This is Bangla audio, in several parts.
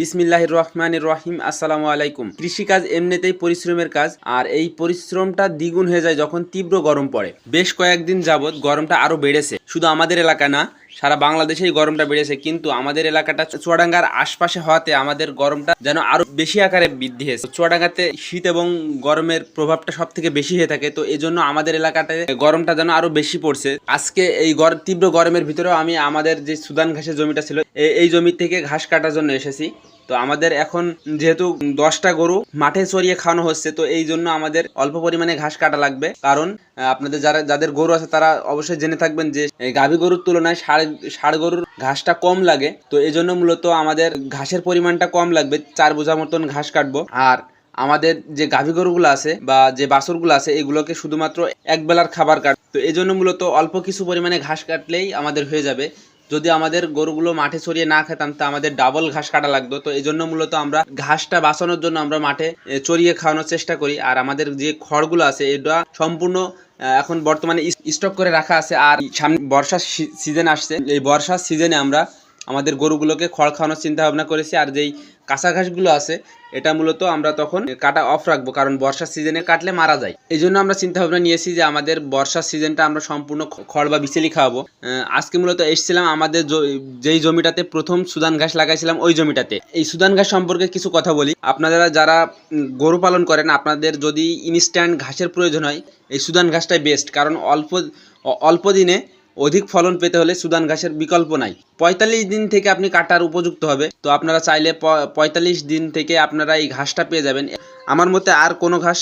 বিসমিল্লাহ রহমান রহিম, আসসালামু আলাইকুম। কৃষিকাজ এমনিতেই পরিশ্রমের কাজ, আর এই পরিশ্রমটা দ্বিগুণ হয়ে যায় যখন তীব্র গরম পড়ে। বেশ কয়েকদিন যাবৎ গরমটা আরও বেড়েছে। শুধু আমাদের এলাকা না সারা বাংলাদেশেই গরমটা বেড়েছে, কিন্তু আমাদের এলাকাটা চুয়াডাঙ্গার আশপাশে হওয়াতে আমাদের গরমটা যেন আরও বেশি আকারে বৃদ্ধি হয়েছে। চুয়াডাঙ্গাতে শীত এবং গরমের প্রভাবটা সব থেকে বেশি হয়ে থাকে, তো এই জন্য আমাদের এলাকাতে গরমটা যেন আরও বেশি পড়ছে। আজকে এই তীব্র গরমের ভিতরেও আমি আমাদের যে সুদান ঘাসের জমিটা ছিল এই জমি থেকে ঘাস কাটার জন্য এসেছি। তো আমাদের এখন যেহেতু দশটা গরু মাঠে চড়িয়ে খাওয়ানো হচ্ছে, তো এই জন্য আমাদের অল্প পরিমাণে ঘাস কাটা লাগবে। কারণ আপনাদের যারা, যাদের গরু আছে, তারা অবশ্যই জেনে থাকবেন যে গাভী গরুর তুলনায় ষাড় ষাড় গরুর ঘাসটা কম লাগে। তো এই জন্য মূলত আমাদের ঘাসের পরিমাণটা কম লাগবে। চার বোঝা মতন ঘাস কাটবো। আর আমাদের যে গাভী গরুগুলো আছে বা যে বাছুরগুলো আছে, এগুলোকে শুধুমাত্র এক বেলার খাবার কাট তো এই জন্য মূলত অল্প কিছু পরিমাণে ঘাস কাটলেই আমাদের হয়ে যাবে। যদি আমাদের গরুগুলো মাঠে ছড়িয়ে না খেতাম, তা আমাদের ডাবল ঘাস কাটা লাগতো। তো এই জন্য মূলত আমরা ঘাসটা বাঁচানোর জন্য আমরা মাঠে চড়িয়ে খাওয়ানোর চেষ্টা করি। আর আমাদের যে খড়গুলো আছে, এটা সম্পূর্ণ এখন বর্তমানে স্টক করে রাখা আছে। আর সামনে বর্ষার সিজন আসছে। এই বর্ষার সিজনে আমরা আমাদের গরুগুলোকে খড় খাওয়ানোর চিন্তা ভাবনা করেছি আর যেই কাঁচা ঘাসগুলো আছে, এটা মূলত আমরা তখন কাটা অফ রাখব, কারণ বর্ষার সিজনে কাটলে মারা যায়। এই জন্য আমরা চিন্তা ভাবনা নিয়েছি যে আমাদের বর্ষার সিজনটা আমরা সম্পূর্ণ খড় বা বিচেলি খাওয়াবো। আজকে মূলত এসেছিলাম আমাদের যেই জমিটাতে প্রথম সুদান ঘাস লাগাইছিলাম, ওই জমিটাতে। এই সুদান ঘাস সম্পর্কে কিছু কথা বলি। আপনারা যারা গরু পালন করেন, আপনাদের যদি ইনস্ট্যান্ট ঘাসের প্রয়োজন হয়, এই সুদান ঘাসটাই বেস্ট কারণ অল্প অল্প দিনে অধিক ফলন পেতে হলে সুদান ঘাসের বিকল্প নাই। পঁয়তাল্লিশ দিন থেকে আপনি কাটার উপযুক্ত হবে। তো আপনারা চাইলে পঁয়তাল্লিশ দিন থেকে আপনারা এই ঘাসটা পেয়ে যাবেন। আমার মতে আর কোনো ঘাস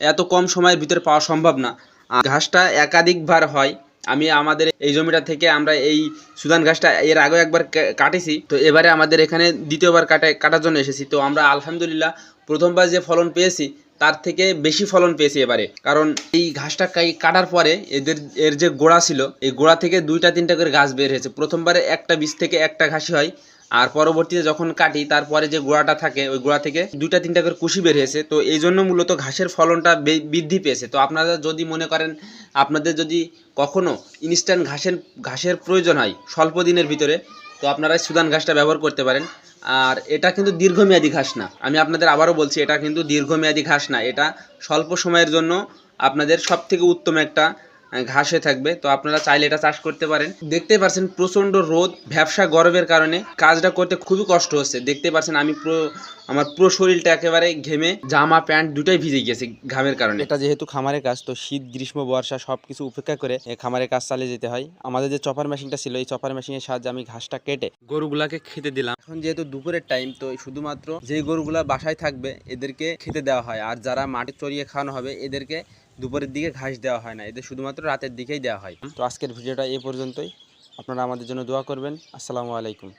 এত কম সময়ের ভিতরে পাওয়া সম্ভব না। ঘাসটা একাধিকবার হয়। আমি আমাদের এই জমিটা থেকে আমরা এই সুদান ঘাসটা এর আগেও একবার কাটেছি। তো এবারে আমাদের এখানে দ্বিতীয়বার কাটা কাটার জন্য এসেছি। তো আমরা আলহামদুলিল্লাহ প্রথমবার যে ফলন পেয়েছি তার থেকে বেশি ফলন পেয়েছে এবারে। কারণ এই ঘাসটা কাটার পরে এদের, এর যে গোড়া ছিল, এই গোড়া থেকে দুইটা, তিনটা করে গাছ বের হয়েছে। প্রথমবারে একটা বীজ থেকে একটা ঘাসি হয়, আর পরবর্তীতে যখন কাটি, তারপরে যে গোড়াটা থাকে, ওই গোড়া থেকে দুইটা, তিনটা করে কুশি বের হয়েছে। তো এই জন্য মূলত ঘাসের ফলনটা বৃদ্ধি পেয়েছে। তো আপনারা যদি মনে করেন, আপনাদের যদি কখনো ইনস্ট্যান্ট ঘাসের ঘাসের প্রয়োজন হয়, স্বল্প দিনের ভিতরে তো আপনারা সুদান ঘাসটা ব্যবহার করতে পারেন। আর এটা কিন্তু দীর্ঘমেয়াদী ঘাস না। আমি আপনাদের আবারও বলছি, এটা কিন্তু দীর্ঘমেয়াদী ঘাস না। এটা স্বল্প সময়ের জন্য আপনাদের সব থেকে উত্তম একটা ঘাস থাকবে। তো আপনারা চাইলে এটা চাষ করতে পারেন। দেখতে পাচ্ছেন প্রচণ্ড রোদ ব্যবসা গরমের কারণে কাজটা করতে খুবই কষ্ট হচ্ছে। দেখতে পাচ্ছেন আমি পুরো, আমার পুরো শরীরটা একেবারে ঘেমে জামা, প্যান্ট দুটাই ভিজে গেছে ঘামের কারণে। এটা যেহেতু খামারের কাজ, তো শীত, গ্রীষ্ম, বর্ষা সব কিছু উপেক্ষা করে খামারের কাজ চালিয়ে যেতে হয়। আমাদের যে চপার মেশিনটা ছিল, এই চপার মেশিনের সাহায্যে আমি ঘাসটা কেটে গরুগুলাকে খেতে দিলাম। এখন যেহেতু দুপুরের টাইম তো শুধুমাত্র যে গরুগুলা বাসায় থাকবে, এদেরকে খেতে দেওয়া হয়। আর যারা মাঠে চড়িয়ে খাওয়ানো হবে, এদেরকে দুপুরের দিকে ঘাস দেওয়া হয় না। এদের শুধুমাত্র রাতের দিকেই দেওয়া হয়। তো আজকের ভিডিওটা এই পর্যন্তই। আপনারা আমাদের জন্য দোয়া করবেন। আসসালামু আলাইকুম।